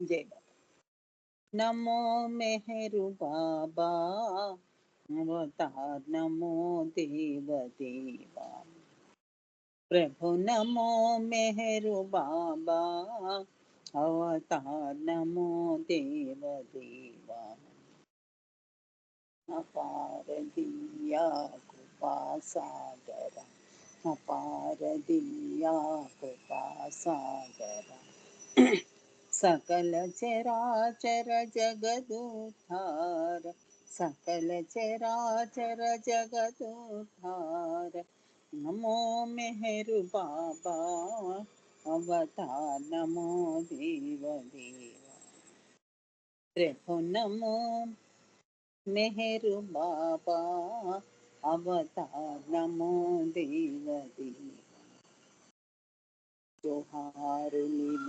జై బాబా నమో మెహరు బాబా అవతార్ నమో దేవ దేవా ప్రభు నమో మెహరు బాబా అవతార్ నమో దేవ దేవా అపార దివ్యా కృపా సాగర అపార దివ్యా కృపా సాగర సకల చరాచర జగదుద్ధార సకల చరాచర జగదుద్ధార నమో మెహరు బాబా అవతార్ నమో దేవ దేవ ప్రభు నమో మెహరు బాబా అవతార్ నమో దేవ దేవ జోహారులివ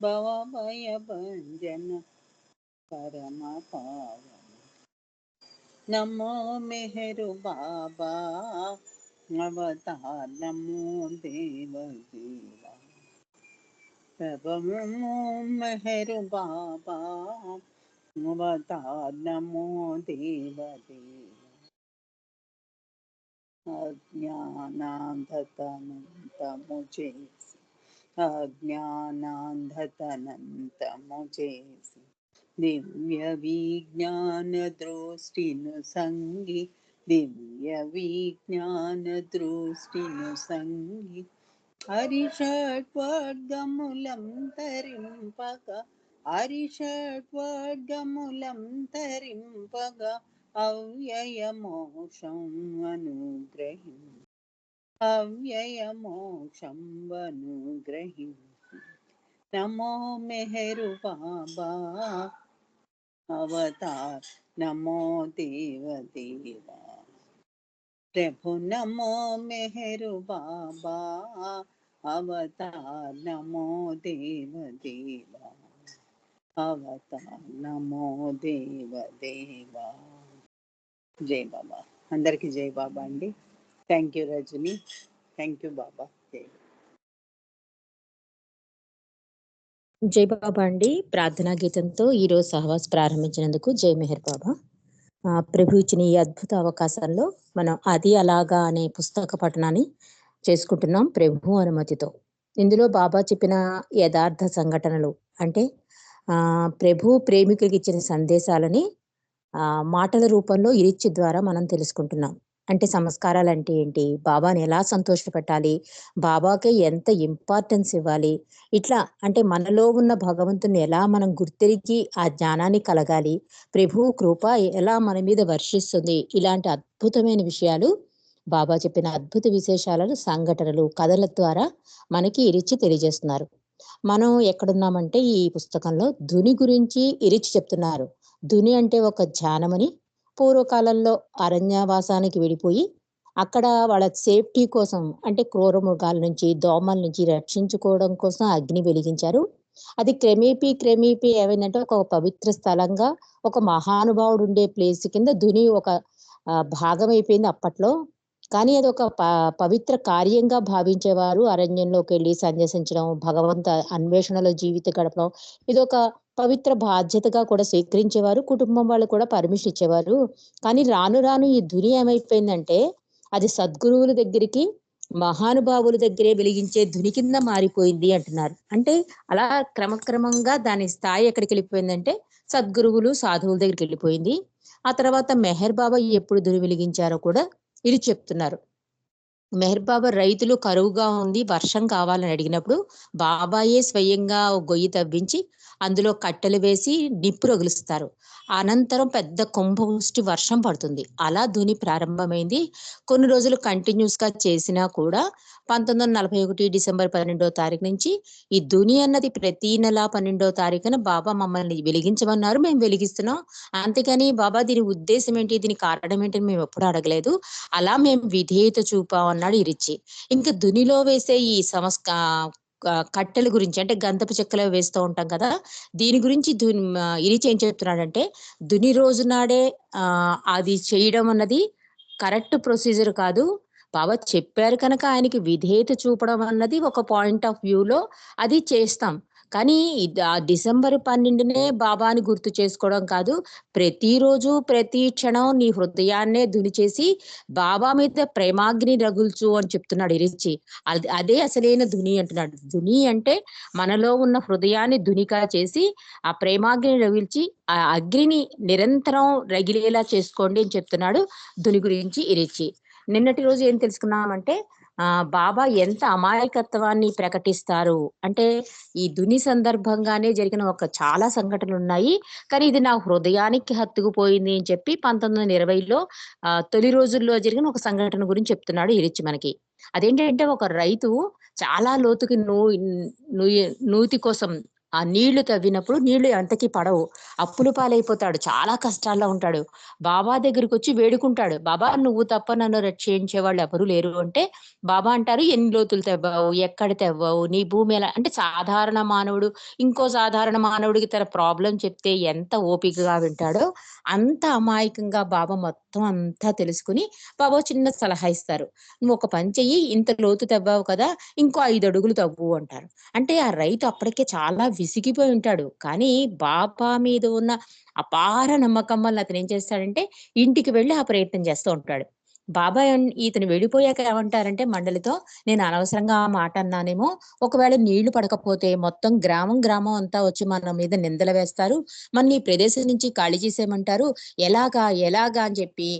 భవ భయ భంజన పరమ పావన నమో మెహరు బాబా అవతార్ నమో దేవ దేవ ప్రభము మెహరు బాబా అవతార్ నమో దేవ దేవ అజ్ఞానాంధతనంతము చేసి దివ్య విజ్ఞాన దృష్టిను సంగి దివ్య విజ్ఞాన దృష్టిను సంగి హరిషడ్వర్గములం తరింపగ హరిషడ్వర్గములం తరింపగ అవ్యయమోషం మోక్షం అవ్యయ మోక్షం నమో మెహరు బాబా అవతార్ నమో దేవదేవా ప్రభు నమో మెహరు బాబా అవతార్ నమో దేవదేవా అవతార్ నమో దేవ దేవా జై బాబా అందరికీ జై బాబా అండి। Thank you Rajani thank you Baba జై బాబా అండి. ప్రార్థనా గీతంతో ఈరోజు సహవాస్ ప్రారంభించినందుకు జై మెహర్ బాబా. ఆ, ప్రభు ఇచ్చిన ఈ అద్భుత అవకాశంలో మనం అది అలాగా అనే పుస్తక పఠనాన్ని చేసుకుంటున్నాం ప్రభు అనుమతితో. ఇందులో బాబా చెప్పిన యథార్థ సంఘటనలు అంటే ఆ ప్రభు ప్రేమికులకి ఇచ్చిన సందేశాలని ఆ మాటల రూపంలో ఇరిచి ద్వారా మనం తెలుసుకుంటున్నాం. అంటే సంస్కారాలు అంటే ఏంటి? బాబాని ఎలా సంతోషపెట్టాలి? బాబాకే ఎంత ఇంపార్టెన్స్ ఇవ్వాలి? ఇట్లా అంటే మనలో ఉన్న భగవంతుని ఎలా మనం గుర్తిరిగి ఆ జ్ఞానాన్ని కలగాలి? ప్రభు కృప ఎలా మన మీద వర్షిస్తుంది? ఇలాంటి అద్భుతమైన విషయాలు బాబా చెప్పిన అద్భుత విశేషాలను సంఘటనలు కథల ద్వారా మనకి ఇరిచి తెలియజేస్తున్నారు. మనం ఎక్కడున్నామంటే ఈ పుస్తకంలో ధుని గురించి ఇరిచి చెప్తున్నారు. ధుని అంటే ఒక ధ్యానమని పూర్వకాలంలో అరణ్యవాసానికి వెళ్ళిపోయి అక్కడ వాళ్ళ సేఫ్టీ కోసం అంటే క్రూర మృగాల నుంచి దోమల నుంచి రక్షించుకోవడం కోసం అగ్ని వెలిగించారు. అది క్రమేపీ క్రమేపీ ఏమైందంటే ఒక పవిత్ర స్థలంగా ఒక మహానుభావుడు ఉండే ప్లేస్ కింద ధుని ఒక భాగం అయిపోయింది అప్పట్లో. కానీ అది ఒక పవిత్ర కార్యంగా భావించేవారు అరణ్యంలోకి వెళ్ళి సన్యసించడం భగవంత అన్వేషణలో జీవిత గడపడం ఇది ఒక పవిత్ర బాధ్యతగా కూడా స్వీకరించేవారు కుటుంబం వాళ్ళు కూడా పర్మిషన్ ఇచ్చేవారు. కానీ రాను రాను ఈ ధుని ఏమైపోయిందంటే అది సద్గురువుల దగ్గరికి మహానుభావుల దగ్గరే వెలిగించే ధుని కింద మారిపోయింది అంటున్నారు. అంటే అలా క్రమక్రమంగా దాని స్థాయి ఎక్కడికి వెళ్ళిపోయిందంటే సద్గురువులు సాధువుల దగ్గరికి వెళ్ళిపోయింది. ఆ తర్వాత మెహర్ బాబా ఎప్పుడు ధుని వెలిగించారో కూడా ఇది చెప్తున్నారు. మెహర్ బాబా రైతులు కరువుగా ఉంది వర్షం కావాలని అడిగినప్పుడు బాబాయే స్వయంగా గొయ్యి తవ్వించి అందులో కట్టెలు వేసి నిప్పు రగులుస్తారు అనంతరం పెద్ద కుంభవృష్టి వర్షం పడుతుంది. అలా ధుని ప్రారంభమైంది. కొన్ని రోజులు కంటిన్యూస్గా చేసినా కూడా పంతొమ్మిది వందల నలభై ఒకటి డిసెంబర్ పన్నెండో తారీఖు నుంచి ఈ దుని అన్నది ప్రతి నెల పన్నెండో తారీఖున బాబా మమ్మల్ని వెలిగించమన్నారు మేము వెలిగిస్తున్నాం. అంతేకాని బాబా దీని ఉద్దేశం ఏంటి? దీని కారణం ఏంటి? మేము ఎప్పుడు అడగలేదు. అలా మేము విధేయత చూపాం అన్నాడు ఇరిచి ఇంకా దునిలో వేసే ఈ సంస్క కట్టెల గురించి అంటే గంధపు చెక్కలో వేస్తూ ఉంటాం కదా దీని గురించి దుని ఇరిచి ఏం చెప్తున్నాడంటే దుని రోజు నాడే ఆ అది చేయడం అన్నది కరెక్ట్ ప్రొసీజర్ కాదు. బాబా చెప్పారు కనుక ఆయనకి విధేయత చూపడం అన్నది ఒక పాయింట్ ఆఫ్ వ్యూలో అది చేస్తాం. కానీ ఆ డిసెంబర్ పన్నెండునే బాబాని గుర్తు చేసుకోవడం కాదు. ప్రతిరోజు ప్రతి క్షణం నీ హృదయాన్నే ధుని చేసి బాబా మీద ప్రేమాగ్ని రగుల్చు అని చెప్తున్నాడు ఇరిచి. అది అదే అసలైన ధుని అంటున్నాడు. ధుని అంటే మనలో ఉన్న హృదయాన్ని ధునిగా చేసి ఆ ప్రేమాగ్ని రగిల్చి ఆ అగ్నిని నిరంతరం రగిలేలా చేసుకోండి అని చెప్తున్నాడు ధుని గురించి ఇరిచి. నిన్నటి రోజు ఏం తెలుసుకున్నామంటే ఆ బాబా ఎంత అమాయకత్వాన్ని ప్రకటిస్తారు. అంటే ఈ దుని సందర్భంగానే జరిగిన ఒక చాలా సంఘటనలు ఉన్నాయి కానీ ఇది నా హృదయానికి హత్తుకుపోయింది అని చెప్పి పంతొమ్మిది వందల ఇరవైలో ఆ తొలి రోజుల్లో జరిగిన ఒక సంఘటన గురించి చెప్తున్నాడు ఇరిచి మనకి. అదేంటంటే ఒక రైతు చాలా లోతుకి నూ నూ నూతి కోసం ఆ నీళ్ళు తవ్వినప్పుడు నీళ్ళు ఎంతకీ పడవు. అప్పులు పాలైపోతాడు. చాలా కష్టాల్లో ఉంటాడు. బాబా దగ్గరికి వచ్చి వేడుకుంటాడు. బాబా నువ్వు తప్ప నన్ను రక్షించే వాళ్ళు ఎవరు లేరు అంటే బాబా అంటారు ఎన్ని లోతులు తెవ్వవు? ఎక్కడ తెవ్వవు? నీ భూమి ఎలా? అంటే సాధారణ మానవుడు ఇంకో సాధారణ మానవుడికి తన ప్రాబ్లం చెప్తే ఎంత ఓపికగా వింటాడో అంత అమాయకంగా బాబా మొత్తం అంతా తెలుసుకుని బాబా చిన్న సలహా ఇస్తారు. నువ్వు ఒక పని చెయ్యి ఇంత లోతు తవ్వావు కదా ఇంకో ఐదు అడుగులు తవ్వు అంటారు. అంటే ఆ రైతు అప్పటికే చాలా విసిగిపోయి ఉంటాడు కానీ బాబా మీద ఉన్న అపార నమ్మకం వల్ల అతను ఏం చేస్తాడంటే ఇంటికి వెళ్ళి ఆ ప్రయత్నం చేస్తూ ఉంటాడు. బాబా ఇతను వెళ్ళిపోయాక ఏమంటారంటే మండలితో నేను అనవసరంగా ఆ మాట అన్నానేమో ఒకవేళ నీళ్ళు పడకపోతే మొత్తం గ్రామం గ్రామం అంతా వచ్చి మన మీద నిందలు వేస్తారు. మన ఈ ప్రదేశం నుంచి ఖాళీ చేసేయమంటారు. ఎలాగా ఎలాగా అని చెప్పి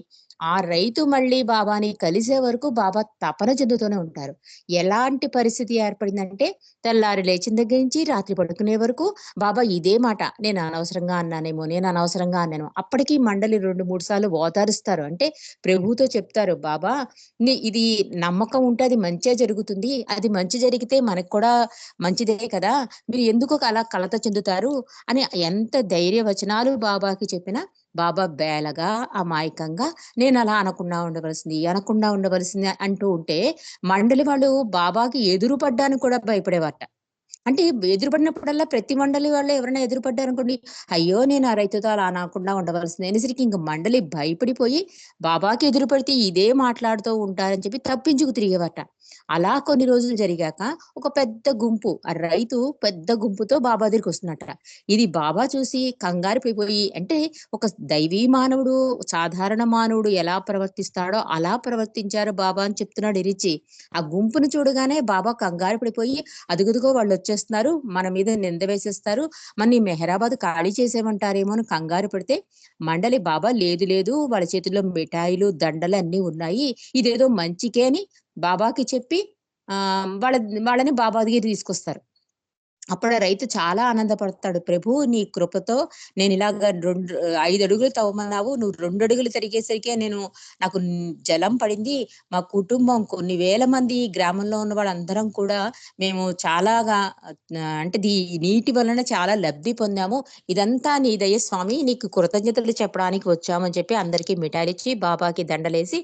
ఆ రైతు మళ్ళీ బాబాని కలిసే వరకు బాబా తపన చెందుతూనే ఉంటారు. ఎలాంటి పరిస్థితి ఏర్పడిందంటే తెల్లారి లేచిన దగ్గర నుంచి రాత్రి పడుకునే వరకు బాబా ఇదే మాట నేను అనవసరంగా అన్నానేమో నేను అనవసరంగా అన్నాను అప్పటికి మండలి రెండు మూడు సార్లు ఓదారుస్తారు. అంటే ప్రభుతో చెప్తారు బాబా నీ- ఇది నమ్మకం ఉంటే అది మంచిగా జరుగుతుంది. అది మంచి జరిగితే మనకు కూడా మంచిదే కదా. మీరు ఎందుకు అలా కలత చెందుతారు? అని ఎంత ధైర్య వచనాలు బాబాకి చెప్పినా బాబా బేలగా అమాయకంగా నేను అలా అనకుండా ఉండవలసింది అనకుండా ఉండవలసింది అంటూ ఉంటే మండలి వాళ్ళు బాబాకి ఎదురుపడ్డానికి కూడా భయపడేవాట. అంటే ఎదురుపడినప్పుడల్లా ప్రతి మండలి వాళ్ళు ఎవరైనా ఎదురుపడ్డారు అనుకోండి అయ్యో నేను ఆ రైతుతో అలా అనకుండా ఉండవలసింది అనేసరికి ఇంక మండలి భయపడిపోయి బాబాకి ఎదురుపడితే ఇదే మాట్లాడుతూ ఉంటారని చెప్పి తప్పించుకు తిరిగేవాట. అలా కొన్ని రోజులు జరిగాక ఒక పెద్ద గుంపు ఆ రైతు పెద్ద గుంపుతో బాబా దగ్గరికి వస్తున్నట్ట ఇది బాబా చూసి కంగారు అంటే ఒక దైవీ మానవుడు సాధారణ మానవుడు ఎలా ప్రవర్తిస్తాడో అలా ప్రవర్తించారు బాబా అని చెప్తున్నాడు ఇరిచి. ఆ గుంపును చూడగానే బాబా కంగారు పడిపోయి అదుగుదుగో వాళ్ళు వచ్చేస్తున్నారు మన మీద నింద వేసేస్తారు మన మెహరాబాద్ ఖాళీ చేసేమంటారేమో అని కంగారు పడితే మండలి బాబా లేదు లేదు వాళ్ళ చేతిలో మిఠాయిలు దండలు అన్ని ఉన్నాయి ఇదేదో మంచికే అని బాబాకి చెప్పి ఆ వాళ్ళ వాళ్ళని బాబా దగ్గర తీసుకొస్తారు. అప్పుడు రైతు చాలా ఆనందపడతాడు. ప్రభు నీ కృపతో నేను ఇలాగ రెండు ఐదు అడుగులు తవ్వమన్నావు. నువ్వు రెండు అడుగులు తిరిగేసరికి నేను నాకు జలం పడింది. మా కుటుంబం కొన్ని వేల మంది గ్రామంలో ఉన్న వాళ్ళందరం కూడా మేము చాలాగా అంటే దీ నీటి వలన చాలా లబ్ధి పొందాము. ఇదంతా నీ దయ స్వామి. నీకు కృతజ్ఞతలు చెప్పడానికి వచ్చామని చెప్పి అందరికీ మిఠాయిచ్చి బాబాకి దండలేసి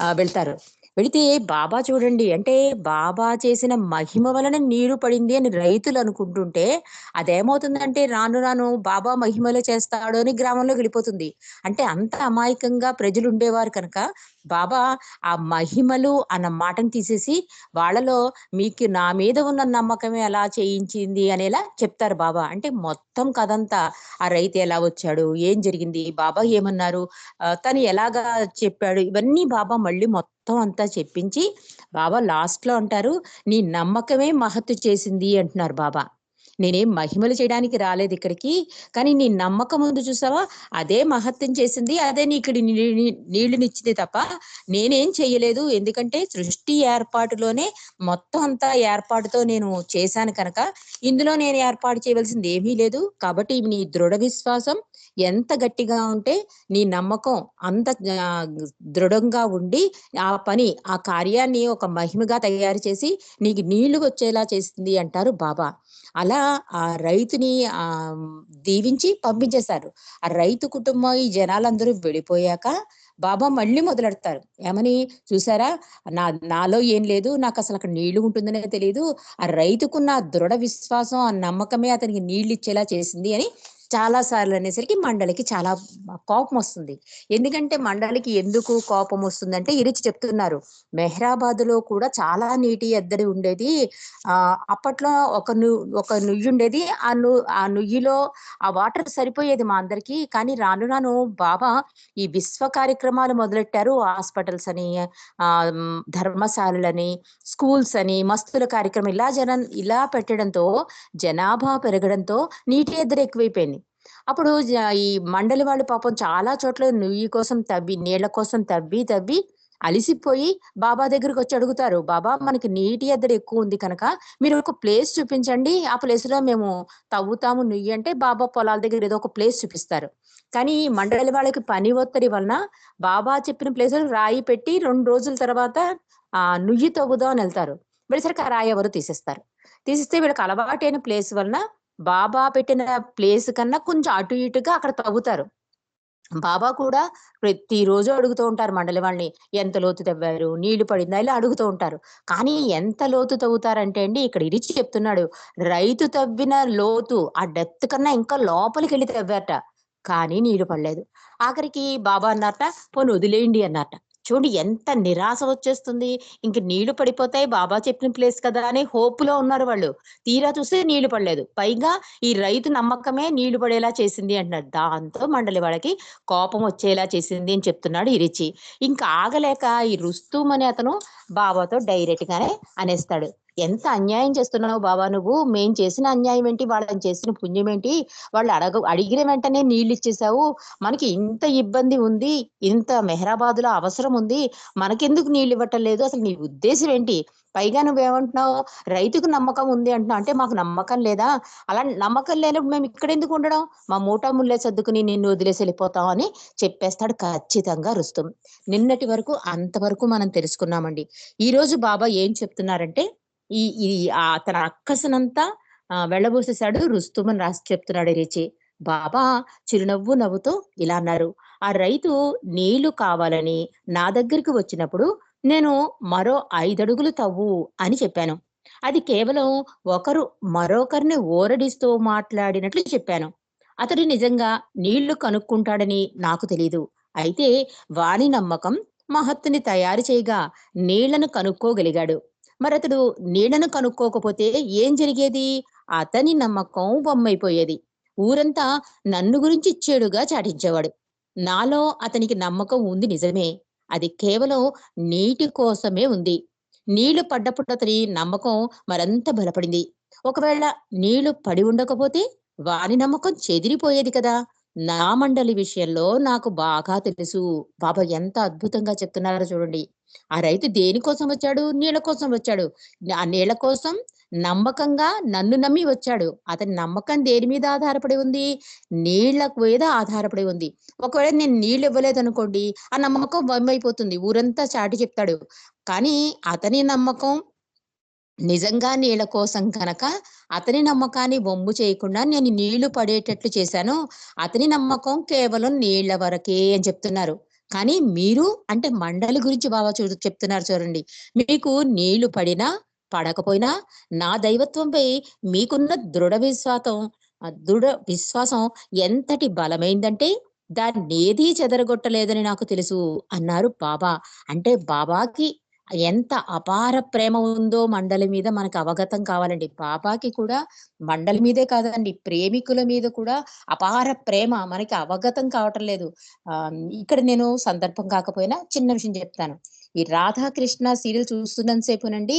ఆ, వెళ్తారు. వెళితే బాబా చూడండి అంటే బాబా చేసిన మహిమ వలన నీరు పడింది అని రైతులు అనుకుంటుంటే అదేమవుతుందంటే రాను రాను బాబా మహిమలో చేస్తాడు అని గ్రామంలో వెళ్ళిపోతుంది. అంటే అంత అమాయకంగా ప్రజలు ఉండేవారు కనుక బాబా ఆ మహిమలు అన్న మాటను తీసేసి వాళ్ళలో మీకు నా మీద ఉన్న నమ్మకమే ఎలా చేయించింది అనేలా చెప్తారు బాబా. అంటే మొత్తం కథంతా ఆ రైతు ఎలా వచ్చాడు ఏం జరిగింది బాబా ఏమన్నారు తను ఎలాగా చెప్పాడు ఇవన్నీ బాబా మళ్ళీ మొత్తం అంతా చెప్పించి బాబా లాస్ట్లో అంటారు నీ నమ్మకమే మహత్తు చేసింది అంటున్నారు బాబా. నేనేం మహిమలు చేయడానికి రాలేదు ఇక్కడికి కానీ నీ నమ్మకం ముందు చూసావా? అదే మహత్యం చేసింది అదే నీ ఇక్కడ నీళ్ళునిచ్చింది తప్ప నేనేం చెయ్యలేదు. ఎందుకంటే సృష్టి ఏర్పాటులోనే మొత్తం అంతా ఏర్పాటుతో నేను చేశాను కనుక ఇందులో నేను ఏర్పాటు చేయవలసింది ఏమీ లేదు. కాబట్టి నీ దృఢ విశ్వాసం ఎంత గట్టిగా ఉంటే నీ నమ్మకం అంత దృఢంగా ఉండి ఆ పని ఆ కార్యాన్ని ఒక మహిమగా తయారు చేసి నీకు నీళ్ళు వచ్చేలా చేసింది అంటారు బాబా. అలా ఆ రైతుని ఆ దీవించి పంపించేశారు. ఆ రైతు కుటుంబం ఈ జనాలందరూ వెళ్ళిపోయాక బాబా మళ్ళీ మొదలెడతారు. ఏమని? చూసారా? నా నాలో ఏం లేదు నాకు అసలు అక్కడ నీళ్ళు ఉంటుందనే తెలియదు ఆ రైతుకున్న దృఢ విశ్వాసం ఆ నమ్మకమే అతనికి నీళ్ళు ఇచ్చేలా చేసింది అని చాలా సార్లు అనేసరికి మండలికి చాలా కోపం వస్తుంది ఎందుకంటే మండలికి ఎందుకు కోపం వస్తుందంటే ఇరిచి చెప్తున్నారు. మెహ్రాబాద్లో కూడా చాలా నీటి ఎద్దడి ఉండేది. ఆ అప్పట్లో ఒక ను ఒక నుయ్యి ఉండేది. ఆ ను ఆ నుయ్యిలో ఆ వాటర్ సరిపోయేది మా అందరికి. కానీ రాను రాను బాబా ఈ విశ్వ కార్యక్రమాలు మొదలెట్టారు. హాస్పిటల్స్ అని ఆ ధర్మశాలలని స్కూల్స్ అని మస్తుల కార్యక్రమం ఇలా జనం ఇలా పెట్టడంతో జనాభా పెరగడంతో నీటి ఎద్దరు ఎక్కువైపోయింది. అప్పుడు ఈ మండలి వాళ్ళు పాపం చాలా చోట్ల నుయ్యి కోసం తవ్వి నీళ్ళ కోసం తవ్వి తవ్వి అలిసిపోయి బాబా దగ్గరికి వచ్చి అడుగుతారు బాబా మనకి నీటి ఎద్దడి ఎక్కువ ఉంది కనుక మీరు ఒక ప్లేస్ చూపించండి. ఆ ప్లేస్లో మేము తవ్వుతాము నుయ్యి అంటే బాబా పొలాల దగ్గర ఏదో ఒక ప్లేస్ చూపిస్తారు. కానీ ఈ మండలి వాళ్ళకి పని ఒత్తిడి వలన బాబా చెప్పిన ప్లేస్ రాయి పెట్టి రెండు రోజుల తర్వాత ఆ నుయ్యి తవ్వుదాం అని వెళ్తారు. వెళ్ళేసరికి ఆ రాయి ఎవరు తీసేస్తారు. తీసిస్తే వీళ్ళకి అలవాటైన ప్లేస్ వలన బాబా పెట్టిన ప్లేస్ కన్నా కొంచెం అటు ఇటుగా అక్కడ తవ్వుతారు. బాబా కూడా ప్రతిరోజు అడుగుతూ ఉంటారు మండలి వాళ్ళని ఎంత లోతు తవ్వారు? నీళ్ళు పడిందా? ఇలా అడుగుతూ ఉంటారు. కానీ ఎంత లోతు తవ్వుతారంటే అండి ఇక్కడ ఇరిచి చెప్తున్నాడు. రైతు తవ్విన లోతు ఆ డెత్ కన్నా ఇంకా లోపలికి వెళ్ళి తవ్వారట. కానీ నీళ్ళు పడలేదు. ఆఖరికి బాబా అన్నట పోనీ వదిలేయండి అన్నట చూడండి ఎంత నిరాశ వచ్చేస్తుంది. ఇంక నీళ్ళు పడిపోతాయి. బాబా చెప్పిన ప్లేస్ కదా అని హోప్లో ఉన్నారు వాళ్ళు. తీరా చూస్తే నీళ్ళు పడలేదు. పైగా ఈ రైతు నమ్మకమే నీళ్ళు పడేలా చేసింది అంటున్నారు దాంతో మండలి వాళ్ళకి కోపం వచ్చేలా చేసింది అని చెప్తున్నాడు ఇరిచి ఇంకా ఆగలేక ఈ రుస్తూం అనే అతను బాబాతో డైరెక్ట్ గానే అనేస్తాడు. ఎంత అన్యాయం చేస్తున్నావు బాబా నువ్వు? మేం చేసిన అన్యాయం ఏంటి? వాళ్ళని చేసిన పుణ్యం ఏంటి? వాళ్ళు అడగ అడిగిన వెంటనే నీళ్ళు ఇచ్చేసావు మనకి ఇంత ఇబ్బంది ఉంది. ఇంత మెహరాబాద్లో అవసరం ఉంది. మనకెందుకు నీళ్ళు ఇవ్వటం లేదు? అసలు నీ ఉద్దేశం ఏంటి? పైగా నువ్వేమంటున్నావు? రైతుకు నమ్మకం ఉంది అంటున్నావు. అంటే మాకు నమ్మకం లేదా? అలా నమ్మకం లేనప్పుడు మేము ఇక్కడ ఎందుకు ఉండడం? మా మూటా ముల్లే సర్దుకుని నిన్ను వదిలేసి వెళ్ళిపోతాం అని చెప్పేస్తాడు ఖచ్చితంగా రుస్తుం. నిన్నటి వరకు అంతవరకు మనం తెలుసుకున్నామండి. ఈ రోజు బాబా ఏం చెప్తున్నారంటే ఈ ఈ ఆ తన అక్కసనంతా ఆ, వెళ్ళబోసేశాడు రుస్తుమని రాసి చెప్తున్నాడు రిచి. బాబా చిరునవ్వు నవ్వుతో ఇలా అన్నారు. ఆ రైతు నీళ్ళు కావాలని నా దగ్గరికి వచ్చినప్పుడు నేను మరో ఐదడుగులు తవ్వు అని చెప్పాను. అది కేవలం ఒకరు మరొకరిని ఓరడిస్తూ మాట్లాడినట్లు చెప్పాను. అతడు నిజంగా నీళ్ళు కనుక్కుంటాడని నాకు తెలీదు. అయితే వాని నమ్మకం మహత్తుని తయారు చేయగా నీళ్ళను కనుక్కోగలిగాడు. మరి అతడు నీళ్ళను కనుక్కోకపోతే ఏం జరిగేది? అతని నమ్మకం బొమ్మైపోయేది. ఊరంతా నన్ను గురించి చెడుగా చాటించేవాడు. నాలో అతనికి నమ్మకం ఉంది నిజమే. అది కేవలం నీటి కోసమే ఉంది. నీళ్ళు పడ్డప్పుడు అతని నమ్మకం మరంత బలపడింది. ఒకవేళ నీళ్ళు పడి ఉండకపోతే వాని నమ్మకం చెదిరిపోయేది కదా! నా మండలి విషయంలో నాకు బాగా తెలుసు. బాబా ఎంత అద్భుతంగా చెప్తున్నారో చూడండి. ఆ రైతు దేనికోసం వచ్చాడు? నీళ్ళ కోసం వచ్చాడు. ఆ నీళ్ళ కోసం నమ్మకంగా నన్ను నమ్మి వచ్చాడు. అతని నమ్మకం దేని మీద ఆధారపడి ఉంది? నీళ్ళ మీద ఆధారపడి ఉంది. ఒకవేళ నేను నీళ్ళు ఇవ్వలేదు అనుకోండి ఆ నమ్మకం వమ్మైపోతుంది. ఊరంతా చాటి చెప్తాడు. కానీ అతని నమ్మకం నిజంగా నీళ్ళ కోసం కనుక అతని నమ్మకాన్ని బొమ్ము చేయకుండా నేను నీళ్ళు పడేటట్లు చేశాను అతని నమ్మకం కేవలం నీళ్ళ వరకే అని చెప్తున్నారు. కానీ మీరు అంటే మండలి గురించి బాబా చూ చెప్తున్నారు చూడండి. మీకు నీళ్ళు పడినా పడకపోయినా నా దైవత్వంపై మీకున్న దృఢ విశ్వాసం దృఢ విశ్వాసం ఎంతటి బలమైందంటే దాన్ని ఏదీ చెదరగొట్టలేదని నాకు తెలుసు అన్నారు బాబా. అంటే బాబాకి ఎంత అపార ప్రేమ ఉందో మండలి మీద మనకు అవగతం కావాలండి. బాబాకి కూడా మండలి మీదే కాదండి. ప్రేమికుల మీద కూడా అపార ప్రేమ మనకి అవగతం కావటం లేదు. ఆ ఇక్కడ నేను సందర్భం కాకపోయినా చిన్న విషయం చెప్తాను. ఈ రాధాకృష్ణ సీరియల్ చూస్తున్నంతసేపునండి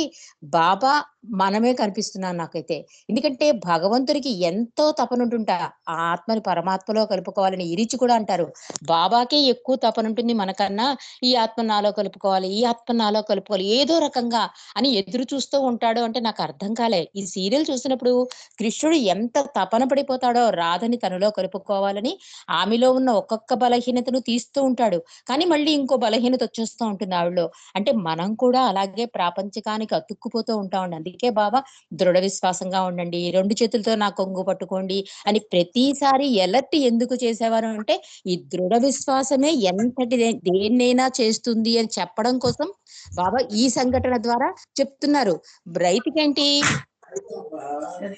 బాబా మనమే కనిపిస్తున్నాను నాకైతే. ఎందుకంటే భగవంతుడికి ఎంతో తపనుంటుంటా. ఆ ఆత్మని పరమాత్మలో కలుపుకోవాలని ఇరిచి కూడా అంటారు. బాబాకే ఎక్కువ తపనుంటుంది మనకన్నా ఈ ఆత్మ నాలో కలుపుకోవాలి ఈ ఆత్మ నాలో కలుపుకోవాలి ఏదో రకంగా అని ఎదురు చూస్తూ ఉంటాడు అంటే నాకు అర్థం కాలే. ఈ సీరియల్ చూసినప్పుడు కృష్ణుడు ఎంత తపన పడిపోతాడో రాధని తనలో కలుపుకోవాలని ఆమెలో ఉన్న ఒక్కొక్క బలహీనతను తీస్తూ ఉంటాడు. కానీ మళ్ళీ ఇంకో బలహీనత వచ్చేస్తూ ఉంటుంది ఆవిడలో. అంటే మనం కూడా అలాగే ప్రాపంచికానికి అతుక్కుపోతూ ఉంటామండి. అందుకే బాబా దృఢ విశ్వాసంగా ఉండండి. రెండు చేతులతో నా కొంగు పట్టుకోండి అని ప్రతిసారి ఎలర్ట్ ఎందుకు చేసేవారు అంటే ఈ దృఢ విశ్వాసమే ఎంతటి దేన్నైనా చేస్తుంది అని చెప్పడం కోసం బాబా ఈ సంఘటన ద్వారా చెప్తున్నారు. రైతుకేంటి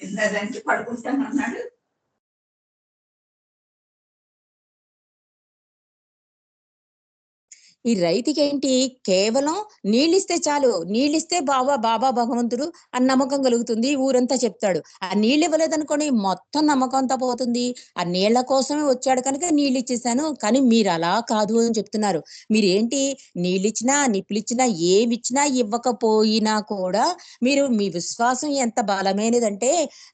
ఇందాక పడుకుంటానన్నాడు. ఈ రైతుకి ఏంటి కేవలం నీళ్ళిస్తే చాలు. నీళ్ళిస్తే బాబా బాబా భగవంతుడు అని నమ్మకం కలుగుతుంది. ఊరంతా చెప్తాడు. ఆ నీళ్ళు ఇవ్వలేదనుకోండి మొత్తం నమ్మకం అంతా పోతుంది. ఆ నీళ్ళ కోసమే వచ్చాడు కనుక నీళ్ళు ఇచ్చేసాను కానీ మీరు అలా కాదు అని చెప్తున్నారు. మీరు ఏంటి నీళ్ళు ఇచ్చినా నిప్పులు ఇవ్వకపోయినా కూడా మీరు మీ విశ్వాసం ఎంత బలమైనదంటే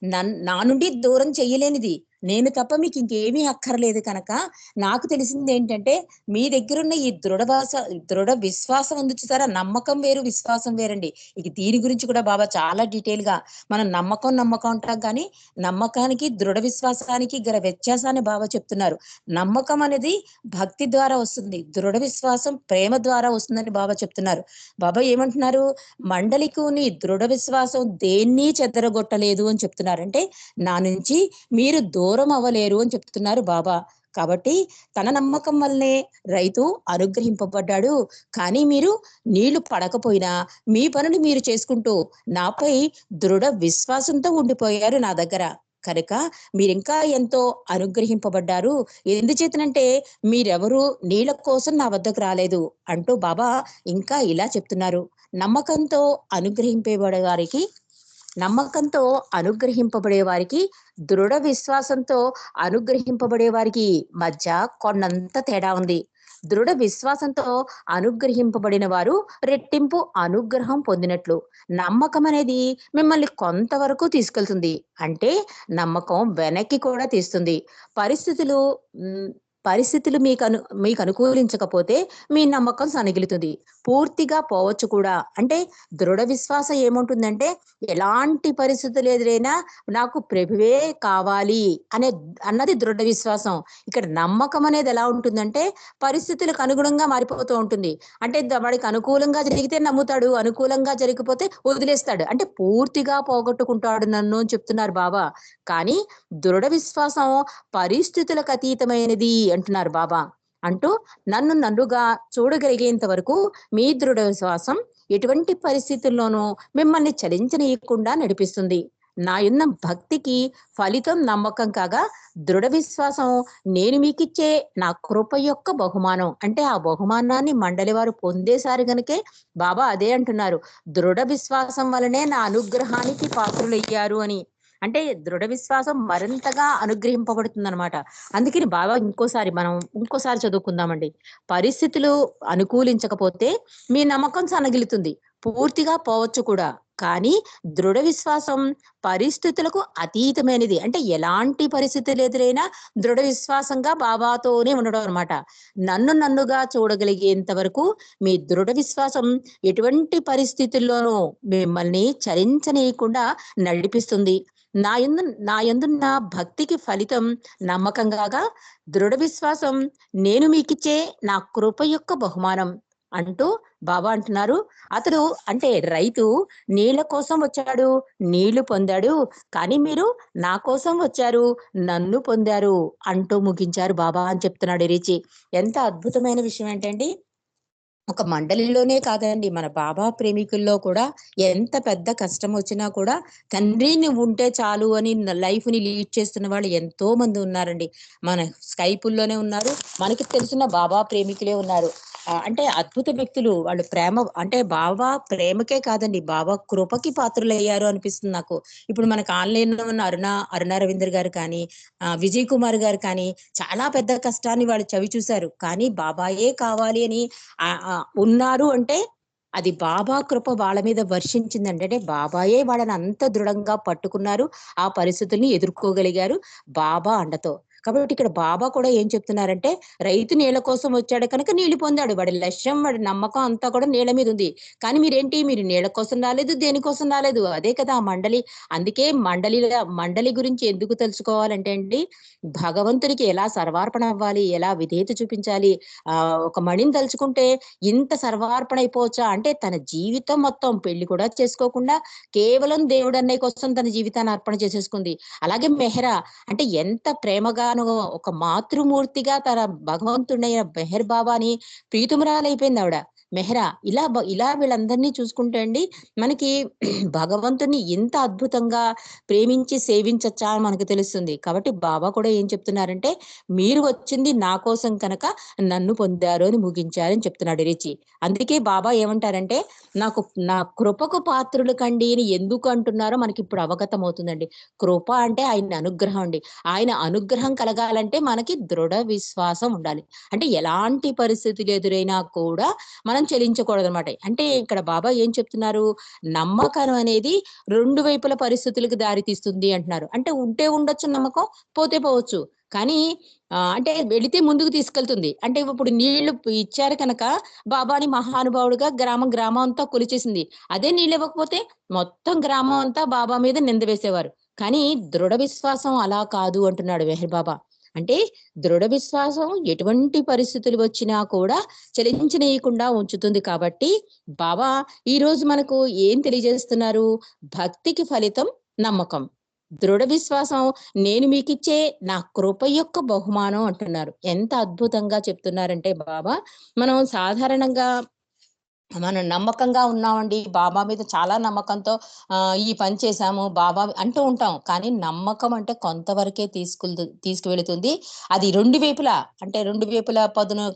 నన్ నా నుండి దూరం చెయ్యలేనిది. నేను తప్ప మీకు ఇంకేమీ అక్కర్లేదు కనుక నాకు తెలిసింది ఏంటంటే మీ దగ్గర ఉన్న ఈ దృఢవాస దృఢ విశ్వాసం ఉంది చూసారా నమ్మకం వేరు విశ్వాసం వేరండి. ఇక దీని గురించి కూడా బాబా చాలా డీటెయిల్గా మనం నమ్మకం నమ్మకం అంటాం కానీ నమ్మకానికి దృఢ విశ్వాసానికి గల వ్యత్యాసాన్ని బాబా చెప్తున్నారు. నమ్మకం అనేది భక్తి ద్వారా వస్తుంది. దృఢ విశ్వాసం ప్రేమ ద్వారా వస్తుందని బాబా చెప్తున్నారు. బాబా ఏమంటున్నారు? మండలికుని దృఢ విశ్వాసం దేన్ని చెదరగొట్టలేదు అని చెప్తున్నారు. అంటే నా నుంచి మీరు దూరం దూరం అవ్వలేరు అని చెప్తున్నారు బాబా. కాబట్టి తన నమ్మకం వల్లనే రైతు అనుగ్రహింపబడ్డాడు. కానీ మీరు నీళ్ళు పడకపోయినా మీ పనులు మీరు చేసుకుంటూ నాపై దృఢ విశ్వాసంతో ఉండిపోయారు నా దగ్గర. కనుక మీరింకా ఎంతో అనుగ్రహింపబడ్డారు. ఎందుచేతనంటే మీరెవరు నీళ్ళ కోసం నా వద్దకు రాలేదు అంటూ బాబా ఇంకా ఇలా చెప్తున్నారు. నమ్మకంతో అనుగ్రహింపబడే వారికి నమ్మకంతో అనుగ్రహింపబడే వారికి దృఢ విశ్వాసంతో అనుగ్రహింపబడే వారికి మధ్య కొన్నంత తేడా ఉంది. దృఢ విశ్వాసంతో అనుగ్రహింపబడిన వారు రెట్టింపు అనుగ్రహం పొందినట్లు. నమ్మకం అనేది మిమ్మల్ని కొంతవరకు తీసుకెళ్తుంది. అంటే నమ్మకం వెనక్కి కూడా తీస్తుంది. పరిస్థితులు పరిస్థితులు మీకు అను మీకు అనుకూలించకపోతే మీ నమ్మకం సనగిలుతుంది పూర్తిగా పోవచ్చు కూడా. అంటే దృఢ విశ్వాసం ఏముంటుందంటే ఎలాంటి పరిస్థితులు ఎదురైనా నాకు ప్రభువే కావాలి అనే అన్నది దృఢ విశ్వాసం. ఇక్కడ నమ్మకం అనేది ఎలా ఉంటుందంటే పరిస్థితులకు అనుగుణంగా మారిపోతూ ఉంటుంది. అంటే వాడికి అనుకూలంగా జరిగితే నమ్ముతాడు అనుకూలంగా జరిగిపోతే వదిలేస్తాడు. అంటే పూర్తిగా పోగొట్టుకుంటాడు నన్ను అని చెప్తున్నారు బాబా. కానీ దృఢ విశ్వాసం పరిస్థితులకు అతీతమైనది అంటున్నారు బాబా. అంటూ నన్ను నన్నుగా చూడగలిగేంత వరకు మీ దృఢ విశ్వాసం ఎటువంటి పరిస్థితుల్లోనూ మిమ్మల్ని చలించనీయకుండా నడిపిస్తుంది. నా భక్తికి ఫలితం నమ్మకం కాగా దృఢ విశ్వాసం నేను మీకిచ్చే నా కృప యొక్క బహుమానం. అంటే ఆ బహుమానాన్ని మండలి వారు పొందేశారు గనుకే బాబా అదే అంటున్నారు. దృఢ విశ్వాసం వలనే నా అనుగ్రహానికి పాత్రులయ్యారు అని. అంటే దృఢ విశ్వాసం మరింతగా అనుగ్రహింపబడుతుంది అనమాట అందుకని బాబా ఇంకోసారి మనం ఇంకోసారి చదువుకుందామండి. పరిస్థితులు అనుకూలించకపోతే మీ నమ్మకం సనగిలుతుంది. పూర్తిగా పోవచ్చు కూడా. కానీ దృఢ విశ్వాసం పరిస్థితులకు అతీతమైనది. అంటే ఎలాంటి పరిస్థితులు ఎదురైనా దృఢ విశ్వాసంగా బాబాతోనే ఉండడం అనమాట నన్ను నన్నుగా చూడగలిగేంత వరకు మీ దృఢ విశ్వాసం ఎటువంటి పరిస్థితుల్లోనూ మిమ్మల్ని చరించనీయకుండా నడిపిస్తుంది. నా యందు నా ఎందున్న భక్తికి ఫలితం నమ్మకంగా దృఢ విశ్వాసం నేను మీకిచ్చే నా కృప యొక్క బహుమానం అంటూ బాబా అంటున్నారు. అతడు అంటే రైతు నీళ్ళ కోసం వచ్చాడు నీళ్ళు పొందాడు కానీ మీరు నా కోసం వచ్చారు నన్ను పొందారు అంటూ ముగించారు బాబా అని చెప్తున్నాడు రిచి. ఎంత అద్భుతమైన విషయం ఏంటండి? ఒక మండలిలోనే కాదండి. మన బాబా ప్రేమికుల్లో కూడా ఎంత పెద్ద కష్టం వచ్చినా కూడా తండ్రిని ఉంటే చాలు అని లైఫ్ని లీడ్ చేస్తున్న వాళ్ళు ఎంతో మంది ఉన్నారండి. మన స్కైపుల్లోనే ఉన్నారు. మనకి తెలిసిన బాబా ప్రేమికులే ఉన్నారు. అంటే అద్భుత వ్యక్తులు. వాళ్ళు ప్రేమ అంటే బాబా ప్రేమకే కాదండి. బాబా కృపకి పాత్రులయ్యారు అనిపిస్తుంది నాకు. ఇప్పుడు మనకు ఆన్లైన్లో ఉన్న అరుణ అరుణ రవీందర్ గారు కానీ విజయ్ కుమార్ గారు కానీ చాలా పెద్ద కష్టాన్ని వాళ్ళు చవి చూశారు కానీ బాబాయే కావాలి అని ఆ ఉన్నారు అంటే అది బాబా కృప వాళ్ళ మీద వర్షించిందంటే అంటే బాబాయే వాళ్ళని అంత దృఢంగా పట్టుకున్నారు ఆ పరిస్థితుల్ని ఎదుర్కోగలిగారు బాబా అండతో. కాబట్టి ఇక్కడ బాబా కూడా ఏం చెప్తున్నారంటే రైతు నీళ్ళ కోసం వచ్చాడు కనుక నీళ్ళు పొందాడు. వాడి లక్ష్యం వాడి నమ్మకం అంతా కూడా నీళ్ళ మీద ఉంది. కానీ మీరేంటి? మీరు నీళ్ళ కోసం రాలేదు దేనికోసం రాలేదు? అదే కదా ఆ మండలి. అందుకే మండలి మండలి గురించి ఎందుకు తెలుసుకోవాలంటే అండి భగవంతునికి ఎలా సర్వార్పణ అవ్వాలి ఎలా విధేయత చూపించాలి ఆ ఒక మణిని తలుచుకుంటే ఇంత సర్వార్పణ అయిపోవచ్చా? అంటే తన జీవితం మొత్తం పెళ్ళి కూడా చేసుకోకుండా కేవలం దేవుడు అన్నయ్య కోసం తన జీవితాన్ని అర్పణ చేసేసుకుంది. అలాగే మెహరా అంటే ఎంత ప్రేమగా తాను ఒక మాతృమూర్తిగా తన భగవంతుడైన మెహర్ బాబాని ప్రీతుమరాలైపోయింది ఆవిడ. మెహరా ఇలా ఇలా వీళ్ళందరినీ చూసుకుంటే అండి మనకి భగవంతుని ఎంత అద్భుతంగా ప్రేమించి సేవించచ్చా అని మనకు తెలుస్తుంది. కాబట్టి బాబా కూడా ఏం చెప్తున్నారంటే మీరు వచ్చింది నా కోసం కనుక నన్ను పొందారు అని ముగించారని చెప్తున్నాడు రిచి. అందుకే బాబా ఏమంటారంటే నాకు నా కృపకు పాత్రులు కండి అని ఎందుకు అంటున్నారో మనకి ఇప్పుడు అవగతం అవుతుందండి కృప అంటే ఆయన అనుగ్రహం అండి. ఆయన అనుగ్రహం కలగాలంటే మనకి దృఢ విశ్వాసం ఉండాలి. అంటే ఎలాంటి పరిస్థితులు ఎదురైనా కూడా మనం చెలించకూడదు అనమాట అంటే ఇక్కడ బాబా ఏం చెప్తున్నారు? నమ్మకం అనేది రెండు వైపుల పరిస్థితులకు దారి తీస్తుంది అంటున్నారు. అంటే ఉంటే ఉండొచ్చు నమ్మకం పోతే పోవచ్చు. కానీ అంటే వెళితే ముందుకు తీసుకెళ్తుంది. అంటే ఇప్పుడు నీళ్ళు ఇచ్చారు కనుక బాబాని మహానుభావుడుగా గ్రామం గ్రామం అంతా కొలిచేసింది. అదే నీళ్ళు ఇవ్వకపోతే మొత్తం గ్రామం అంతా బాబా మీద నింద వేసేవారు. కానీ దృఢ విశ్వాసం అలా కాదు అంటున్నాడు మెహర్ బాబా. అంటే దృఢ విశ్వాసం ఎటువంటి పరిస్థితులు వచ్చినా కూడా చలించనీయకుండా ఉంచుతుంది కాబట్టి బాబా ఈ రోజు మనకు ఏం తెలియజేస్తున్నారు? భక్తికి ఫలితం నమ్మకం. దృఢ విశ్వాసం నేను మీకు ఇచ్చే నా కృప యొక్క బహుమానం అంటున్నారు. ఎంత అద్భుతంగా చెప్తున్నారంటే బాబా మనం సాధారణంగా మనం నమ్మకంగా ఉన్నామండి. బాబా మీద చాలా నమ్మకంతో ఈ పని చేశాము బాబా అంటూ ఉంటాం. కానీ నమ్మకం అంటే కొంతవరకే తీసుకు తీసుకువెళుతుంది. అది రెండు వైపులా అంటే రెండు వైపులా పదును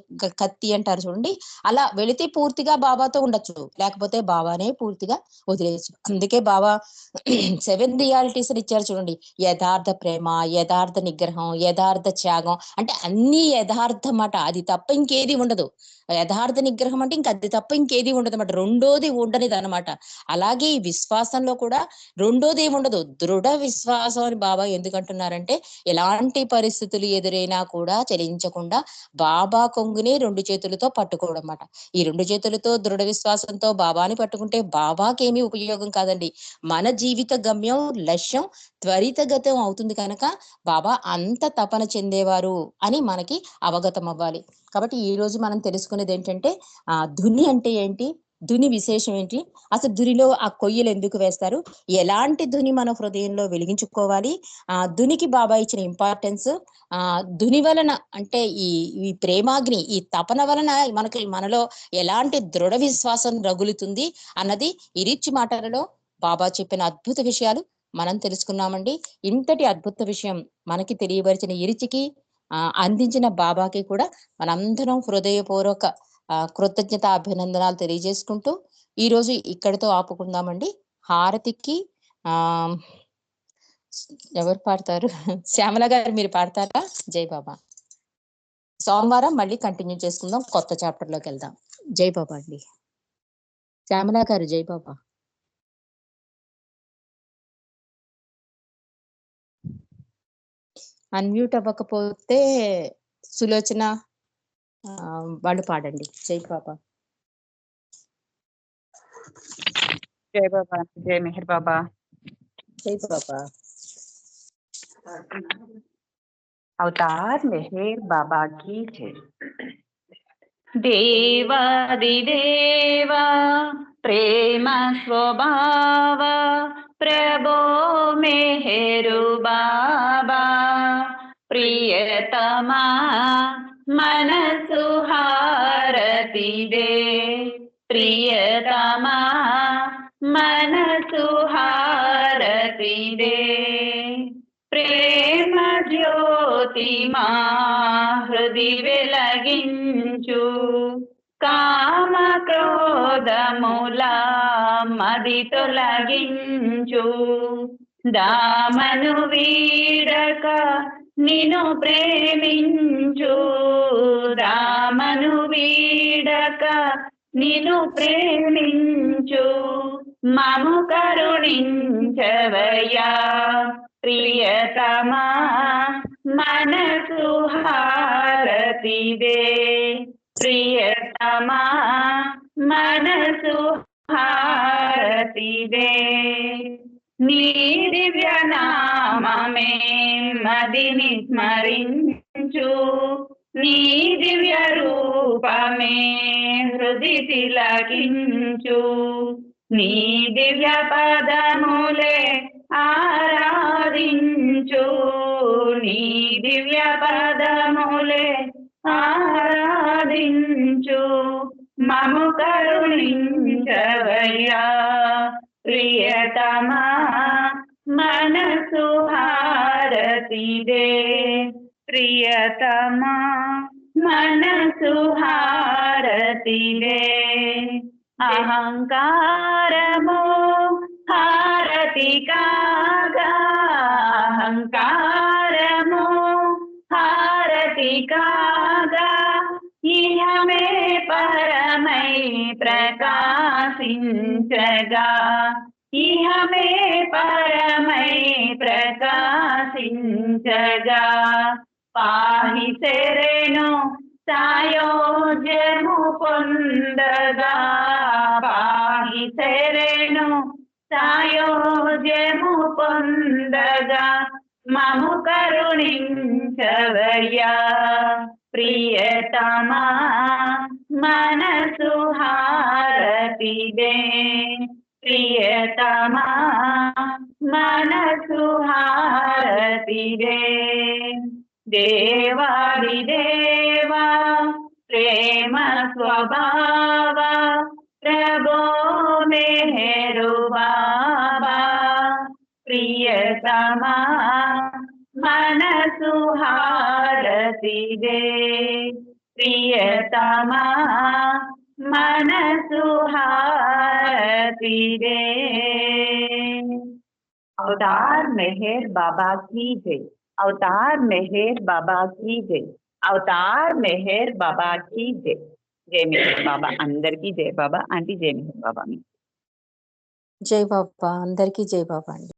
కత్తి అంటారు చూడండి. అలా వెళితే పూర్తిగా బాబాతో ఉండొచ్చు. లేకపోతే బాబానే పూర్తిగా వదిలేయచ్చు. అందుకే బాబా సెవెన్ రియాలిటీస్ ఇచ్చారు చూడండి. యథార్థ ప్రేమ యథార్థ నిగ్రహం యథార్థ త్యాగం. అంటే అన్ని యథార్థమాట అది తప్ప ఇంకేది ఉండదు. యథార్థ నిగ్రహం అంటే ఇంకా అది తప్ప ఇంకేది ఉండదు అనమాట రెండోది ఉండనిది అనమాట అలాగే ఈ విశ్వాసంలో కూడా రెండోది ఏముండదు ఉండదు. దృఢ విశ్వాసం అని బాబా ఎందుకంటున్నారంటే ఎలాంటి పరిస్థితులు ఎదురైనా కూడా చలించకుండా బాబా కొంగుని రెండు చేతులతో పట్టుకోవడం అనమాట ఈ రెండు చేతులతో దృఢ విశ్వాసంతో బాబాని పట్టుకుంటే బాబాకేమీ ఉపయోగం కాదండి. మన జీవిత గమ్యం లక్ష్యం త్వరితగతం అవుతుంది కనుక బాబా అంత తపన చెందేవారు అని మనకి అవగతం అవ్వాలి కాబట్టి ఈ రోజు మనం తెలుసుకునేది ఏంటంటే ఆ ధుని అంటే ఏంటి? ధుని విశేషం ఏంటి? అసలు ధునిలో ఆ కొయ్యలు ఎందుకు వేస్తారు? ఎలాంటి ధుని మన హృదయంలో వెలిగించుకోవాలి? ఆ ధునికి బాబా ఇచ్చిన ఇంపార్టెన్స్ ఆ ధుని వలన అంటే ఈ ఈ ప్రేమాగ్ని ఈ తపన వలన మనకి మనలో ఎలాంటి దృఢ విశ్వాసం రగులుతుంది అన్నది ఇరిచి మాటలలో బాబా చెప్పిన అద్భుత విషయాలు మనం తెలుసుకున్నామండి. ఇంతటి అద్భుత విషయం మనకి తెలియపరిచిన ఇరిచికి అందించిన బాబాకి కూడా మనందరం హృదయపూర్వక కృతజ్ఞత అభినందనాలు తెలియజేసుకుంటూ ఈరోజు ఇక్కడితో ఆపుకుందామండి. హారతికి ఆ ఎవరు పాడతారు? శ్యామల గారు మీరు పాడతారా? జై బాబా. సోమవారం మళ్ళీ కంటిన్యూ చేసుకుందాం. కొత్త చాప్టర్లోకి వెళ్దాం. జై బాబా అండి. శ్యామల గారు జై బాబా. అన్మ్యూట్ అవ్వకపోతే సులోచన వాళ్ళు పాడండి. జై బాబా. జై బాబా జై మెహర్ బాబా. జై బాబా. అవతార్ మెహర్ బాబా కీ జై. దేవాదిదేవ ప్రేమ స్వభావ ప్రభో మెహరు బాబా ప్రియతమా మనసు హారతి దే ప్రియతమా మనసు హారతి దే ప్రేమ జ్యోతి మా హృది వెలగించు కామ క్రోధముల మది తొలగించు. దామను వీడక నిను ప్రేమించు. రామను వీడక నిను ప్రేమించు. మము కరుణించవయ్యా. ప్రియతమా మనసు హారతిదే ప్రియతమా మనసు హారతిదే నీ దివ్య నామమే మదిని స్మరించు నీ దివ్య రూపమే హృది తిలకించు. నీ దివ్య పదములే ఆరాధించు. నీ దివ్య పదములే ఆరాధించు. మము కరుణించవయ్యా ప్రియతమా మనసు హారతిదే ప్రియతమా మనసు హారతిదే అహంకారము హారతి కాగా అహంకారము హారతి కాగా ఇహమే పరమై ప్రకాశించగా. ఇహమే పరమై ప్రకాశించగా. పాహి శరణు సాయోజము పొందగా. పాహి శరణు సాయోజము పొందగా. మము కరుణించవయ్యా. ಪ್ರಿಯತಮ ಮನಸು ಹಾರತಿದೆ ಪ್ರಿಯತಮ ಮನಸ್ಸು ಹಾರತಿದೆ ದೇವಾದಿದೇವ ಪ್ರೇಮ ಸ್ವಭಾವ मेहर बाबा की जय। अवतार मेहर बाबा की जय। अवतार मेहर बाबा की जय। जय मेहर बाबा, अंदर की जय बाबा, आंटी जय मेहर बाबा में। जय बाबा, अंदर की जय बाबा।